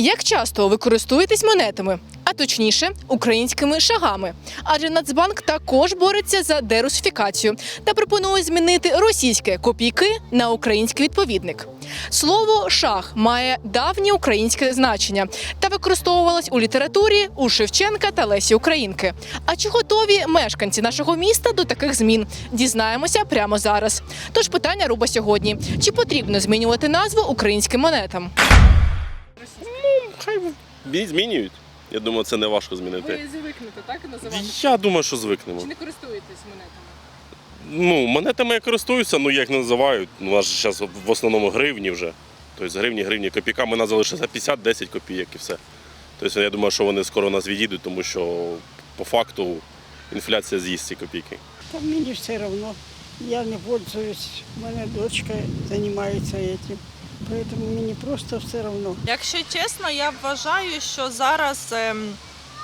Як часто ви користуєтесь монетами, а точніше українськими шагами? Адже Нацбанк також бореться за дерусифікацію та пропонує змінити російське копійки на український відповідник. Слово шах має давнє українське значення та використовувалось у літературі у Шевченка та Лесі Українки. А чи готові мешканці нашого міста до таких змін? Дізнаємося прямо зараз. Тож питання руба сьогодні: чи потрібно змінювати назву українським монетам? Хай змінюють. Я думаю, це не важко змінити. звикнете так називати? Я думаю, що звикнемо. Чи не користуєтесь монетами? Ну, монетами я користуюся, ну як називають. Ну, у нас ж зараз в основному гривні вже. Тобто гривні, гривні, копійками нас залишиться 50-10 копійок і все. Тобто я думаю, що вони скоро нас відійдуть, тому що по факту інфляція з'їсть ці копійки. Та мені все одно. Я не пользуюсь, у мене дочка займається цим. Поэтому мені просто все одно. Якщо чесно, я вважаю, що зараз ем,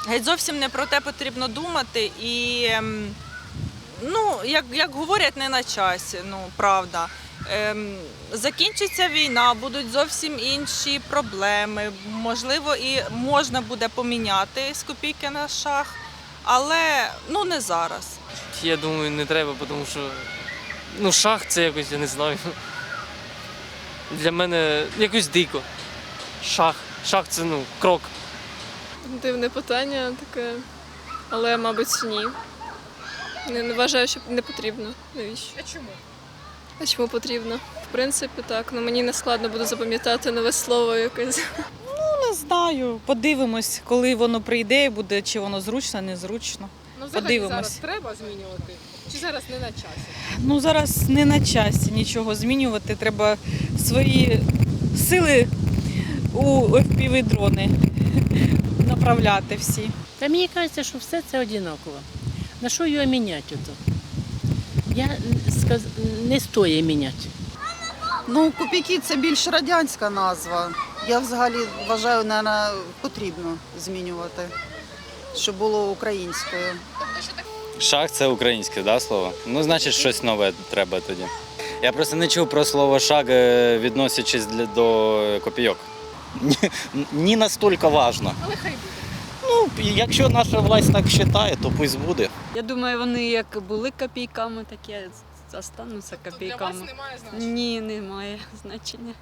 геть зовсім не про те потрібно думати і, ем, ну, як, як говорять, не на часі, ну правда. Ем, закінчиться війна, будуть зовсім інші проблеми. Можливо, і можна буде поміняти з копійки на шах, але ну не зараз. Я думаю, не треба, тому що ну, шах це якось, я не знаю. Для мене якось дико. Шах. Шах це ну, крок. Дивне питання таке, але, мабуть, ні. Не, не вважаю, що не потрібно. Навіщо? А чому? А чому потрібно? В принципі, так. Ну мені не складно буде запам'ятати нове слово якесь. Ну, Не знаю. Подивимось, коли воно прийде, буде чи воно зручно, незручно. Ну, взагалі Подивимось. зараз треба змінювати? Чи зараз не на часі? Ну зараз не на часі нічого змінювати. Треба свої сили у fpv дрони направляти всі. Та мені кажеться, що все це однаково. На що його міняти? Ото? Я сказ... не стоїть міняти. Ну, копійки це більш радянська назва. Я взагалі вважаю, не потрібно змінювати, щоб було українською. Шах це українське, да, слово? Ну, значить, щось нове треба тоді. Я просто не чув про слово шаг, е, відносячись до копійок. Не настільки важно. Але хай буде. Ну, якщо наша власть так вважає, то пусть буде. Я думаю, вони як були копійками, так і залишаться Для вас копійками. немає значення. Ні, немає значення.